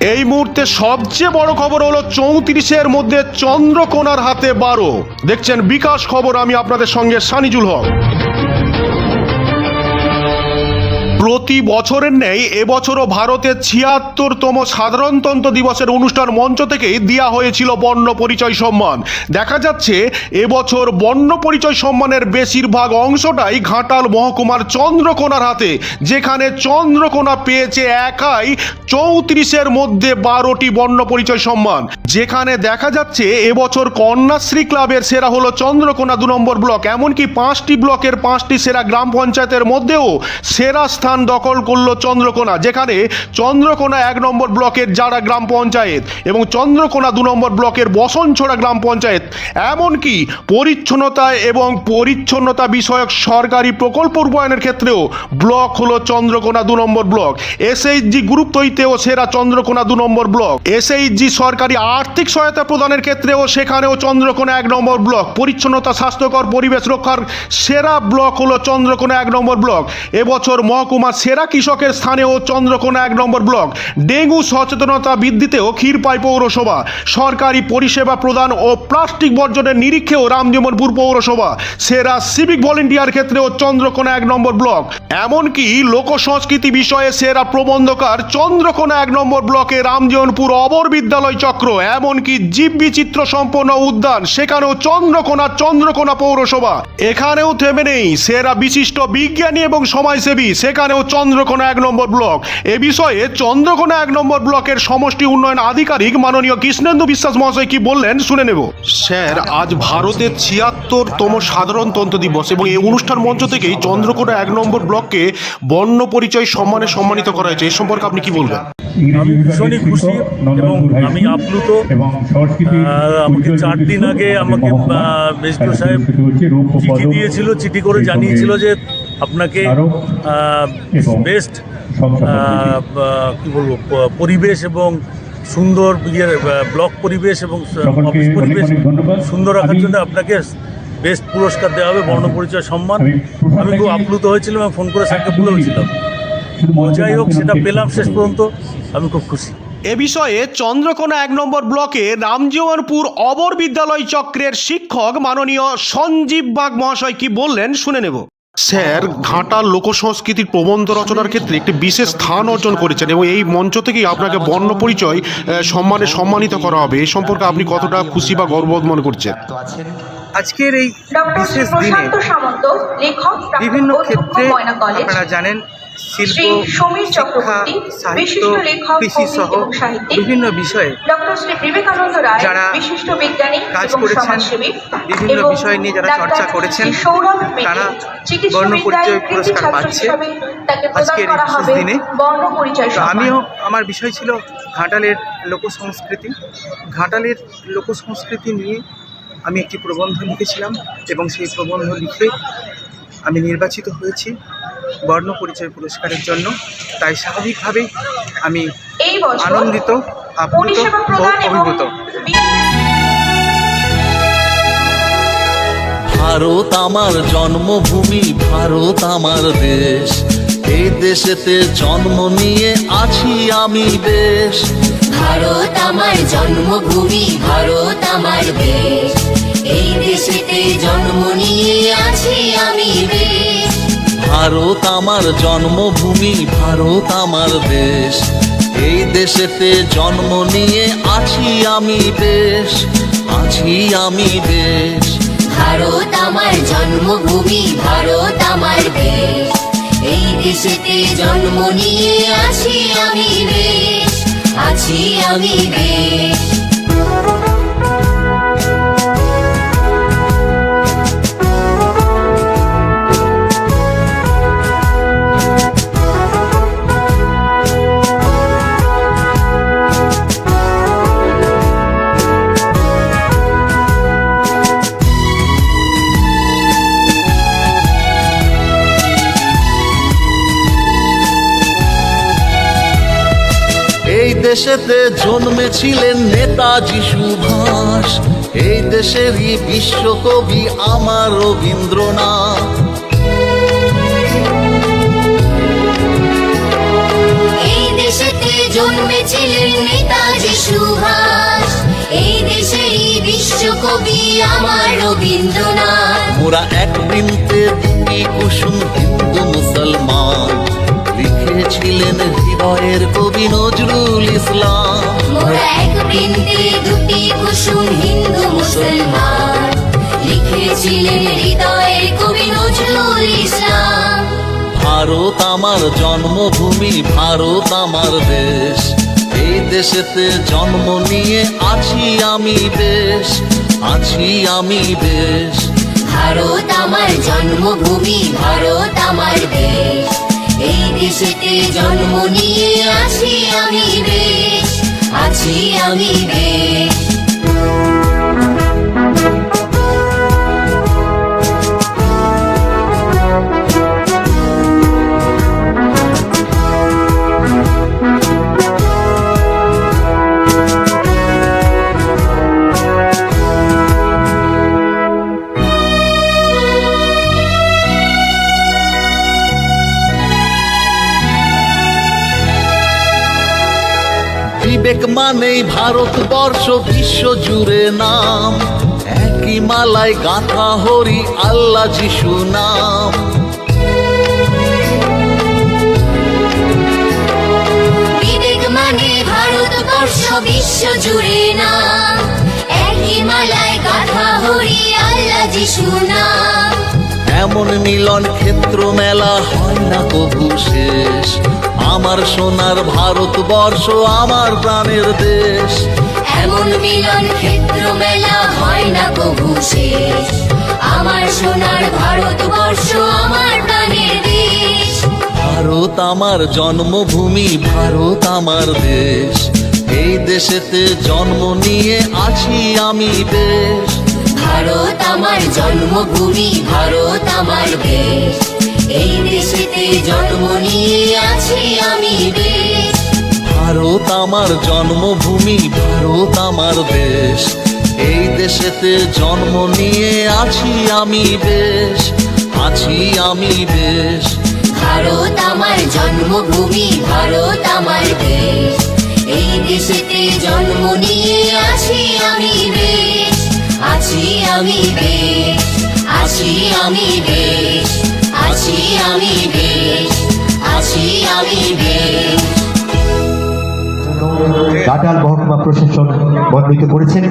এই মুহূর্তে সবচেয়ে বড় খবর হলো চৌত্রিশের মধ্যে চন্দ্রকোনার হাতে বারো। দেখছেন বিকাশ খবর, আমি আপনাদের সঙ্গে সানিজুল হক। প্রতি বছরের নেই এবছরও ভারতের ছিয়াত্তরতম সাধারণতন্ত্র দিবসের অনুষ্ঠান মঞ্চ থেকেই দেওয়া হয়েছিল বর্ণ পরিচয় সম্মান। দেখা যাচ্ছে, এবছর বর্ণ পরিচয় সম্মানের বেশিরভাগ অংশটাই ঘাটাল মহকুমার চন্দ্রকোনার হাতে, যেখানে চন্দ্রকোনা পেয়েছে একাই চৌত্রিশের মধ্যে বারোটি বর্ণ পরিচয় সম্মান। যেখানে দেখা যাচ্ছে এবছর কন্যাশ্রী ক্লাবের সেরা হলো চন্দ্রকোনা দু নম্বর ব্লক, এমনকি পাঁচটি ব্লকের পাঁচটি সেরা গ্রাম পঞ্চায়েতের মধ্যেও সেরা স্থান দখল করল চন্দ্রকোনা, যেখানে চন্দ্রকোনা এক নম্বর ব্লকের যারা গ্রাম পঞ্চায়েত এবং চন্দ্রকোনা দু নম্বর ব্লকের বসনছড়া গ্রাম পঞ্চায়েত। এমনকি পরিচ্ছন্নতা এবং পরিচ্ছন্নতা বিষয়ক সরকারি প্রকল্প রূপায়ণের ক্ষেত্রেও ব্লক হলো চন্দ্রকোনা দু নম্বর ব্লক। এসএইচজি গ্রুপ তৈরিতেও সেরা চন্দ্রকোনা দু নম্বর ব্লক। এসএইচজি সরকারি আর্থিক সহায়তা প্রদানের ক্ষেত্রেও সেখানেও চন্দ্রকোনা এক নম্বর ব্লক। পরিচ্ছন্নতা, স্বাস্থ্যকর, পরিবেশ রক্ষার সেরা ব্লক হলো চন্দ্রকোনা এক নম্বর ব্লক। এবছর মহকুমা সেরা কৃষকের স্থানেও চন্দ্রকোনা এক নম্বর ব্লক। ডেঙ্গু সচেতনতা বৃদ্ধিতেও ক্ষীরপাই পৌরসভা। সরকারি পরিষেবা প্রদান ও প্লাস্টিক বর্জনের নিরীক্ষেও রামজীবনপুর পৌরসভা। সেরা সিভিক ভলেন্টিয়ার ক্ষেত্রেও চন্দ্রকোনা এক নম্বর ব্লক। এমনকি লোক সংস্কৃতি বিষয়ে সেরা প্রবন্ধকার চন্দ্রকোনা এক নম্বর ব্লকে রামজীবনপুর অবর বিদ্যালয় চক্র এমনকি জীব বিচিত্র সম্পন্ন উদ্যান, সেখানেও চন্দ্রকোনা চন্দ্রকোনা পৌরসভা। এখানেও থেমে নেই সেরা বিশিষ্ট বিজ্ঞানী এবং সমাজসেবী, সেখানেও চন্দ্রকোনা এক নম্বর ব্লক। এ বিষয়ে চন্দ্রকোনা এক নম্বর ব্লকের সমষ্টি উন্নয়ন আধিকারিক মাননীয় কৃষ্ণেন্দু বিশ্বাস মহাশয় কি বললেন, শুনে নেব। স্যার, আজ ভারতের ছিয়াত্তরতম সাধারণতন্ত্র দিবস এবং এই অনুষ্ঠান মঞ্চ থেকেই চন্দ্রকোনা এক নম্বর ব্লককে বর্ণ পরিচয় সম্মানে সম্মানিত করা হয়েছে। এ সম্পর্কে আপনি কি বলবেন? আমি ভীষণই খুশি এবং আমি আপ্লুত। এবং আমাকে চার দিন আগে আমাকে মেজদুর সাহেব চিঠি দিয়েছিল চিঠি করে জানিয়েছিল যে আপনাকে বেস্ট কি বলব পরিবেশ এবং সুন্দর ইয়ের ব্লক পরিবেশ এবং অফিস পরিবেশ সুন্দর রাখার জন্য আপনাকে বেস্ট পুরস্কার দেওয়া হবে বর্ণপরিচয় সম্মান। আমি খুব আপ্লুত হয়েছিলাম এবং ফোন করে স্যারকে বলেছিলাম যাই হোক সেটা পেলাম শেষ পর্যন্ত। আমি খুব খুশি। এ বিষয়ে চন্দ্রকোনা এক নম্বর ব্লকে রামজীবনপুর অবর বিদ্যালয় চক্রের শিক্ষক মাননীয় সঞ্জীব বাগ মহাশয় কি বললেন শুনে নেব। স্যার ঘাটাল লোকসংস্কৃতির প্রবন্ধ রচনার ক্ষেত্রে একটি বিশেষ স্থান অর্জন করেছেন এবং এই মঞ্চ থেকেই আপনাকে বর্ণ পরিচয় সম্মানে সম্মানিত করা হবে। এই সম্পর্কে আপনি কতটা খুশি বা গর্ববোধ মনে করছেন? আজকের এই বিশেষ দিনে বিভিন্ন ক্ষেত্রে আপনারা জানেন শিল্প শ্রী সমীর শিক্ষা চক্রবর্তী সাহিত্য কৃষি সহ বিভিন্ন বিষয়ে যারা কাজ করেছেন, বিভিন্ন বিষয় নিয়ে যারা চর্চা করেছেন, তারা বর্ণপরিচয় পুরস্কার পাচ্ছে। আজকের এই বিশেষ দিনে। আমিও আমার বিষয় ছিল ঘাটালের লোকসংস্কৃতি। ঘাটালের লোকসংস্কৃতি নিয়ে আমি একটি প্রবন্ধ লিখেছিলাম এবং সেই প্রবন্ধ লিখে আমি নির্বাচিত হয়েছি বর্ণ পরিচয় পুরস্কারের জন্য। তাই স্বাভাবিকভাবেই আমি আনন্দিত আপ্লুত ও অভিভূত। ভারত আমার জন্মভূমি ভারত আমার দেশ। এই দেশেতে জন্ম নিয়ে আছি আমি বেশ। ভারত আমার জন্মভূমি ভারত আমার দেশ। এই দেশেতে জন্ম নিয়ে আছি আমি বেশ ভারত আমার জন্মভূমি ভারত আমার দেশ। এই দেশেতে জন্ম নিয়ে আছি আমি বেশ আছি আমি বেশ। ভারত আমার জন্মভূমি ভারত আমার দেশ। এই দেশেতে জন্ম নিয়ে আছি আমি বেশ আছি আমি বেশ। দেশেতে জন্মেছিলেন নেতাজি সুভাষ। এই দেশেরই বিশ্বকবি আমার রবীন্দ্রনাথ। এই দেশেতে জন্মেছিলেন নেতাজি সুভাষ। এই দেশেরই বিশ্বকবি আমার রবীন্দ্রনাথ। মোরা এক বৃন্তে দুটি কুসুম হিন্দু মুসলমান। লিখেছিলেন হৃদয়ের কবি নজরুল ইসলাম। দুটি কুসুম হিন্দু মুসলমান। লিখেছিলেন হৃদয়ের কবি নজরুল ইসলাম। ভারত আমার জন্মভূমি ভারত আমার দেশ। এই দেশেতে জন্ম নিয়ে আছি আমি বেশ আছি আমি বেশ। ভারত আমার জন্মভূমি ভারত আমার দেশ। এই দেশেতে জন্ম নিয়ে আছি আমি বেশ আছি আমি বেশ বিবেক মানেই ভারতবর্ষ বিশ্ব জুড়ে নাম। একই মালায় গাথা হরি আল্লাহ যিশু নাম। মানে ভারতবর্ষ বিশ্ব জুড়ে না একই মালায় গাথা হরি আল্লাহ যিশু নাম। এমন মিলন ক্ষেত্র মেলা হয় না কবু শেষ। আমার সোনার ভারতবর্ষ আমার প্রাণের দেশ। এমন মিলন ক্ষেত্র মেলা হয় না কবু শেষ। আমার সোনার ভারতবর্ষ আমার প্রাণের দেশ। ভারত আমার জন্মভূমি ভারত আমার দেশ। এই দেশেতে জন্ম নিয়ে আছি আমি বেশ। ভারত আমার জন্মভূমি ভারত আমার দেশ। এই দেশেতে জন্ম নিয়ে আছি আমি বেশ ভারত আমার জন্মভূমি ভারত আমার দেশ। এই দেশেতে জন্ম নিয়ে আছি আমি বেশ আছি আমি বেশ ভারত আমার জন্মভূমি ভারত আমার দেশ। এই দেশেতে জন্ম নিয়ে আছি আমি বেশ আছি আমি বেশ, আছি আমি বেশ, আছি আমি বেশ, আছি আমি বেশ। ঘাটাল মহকুমা প্রশাসন বন্ধিত করেছেন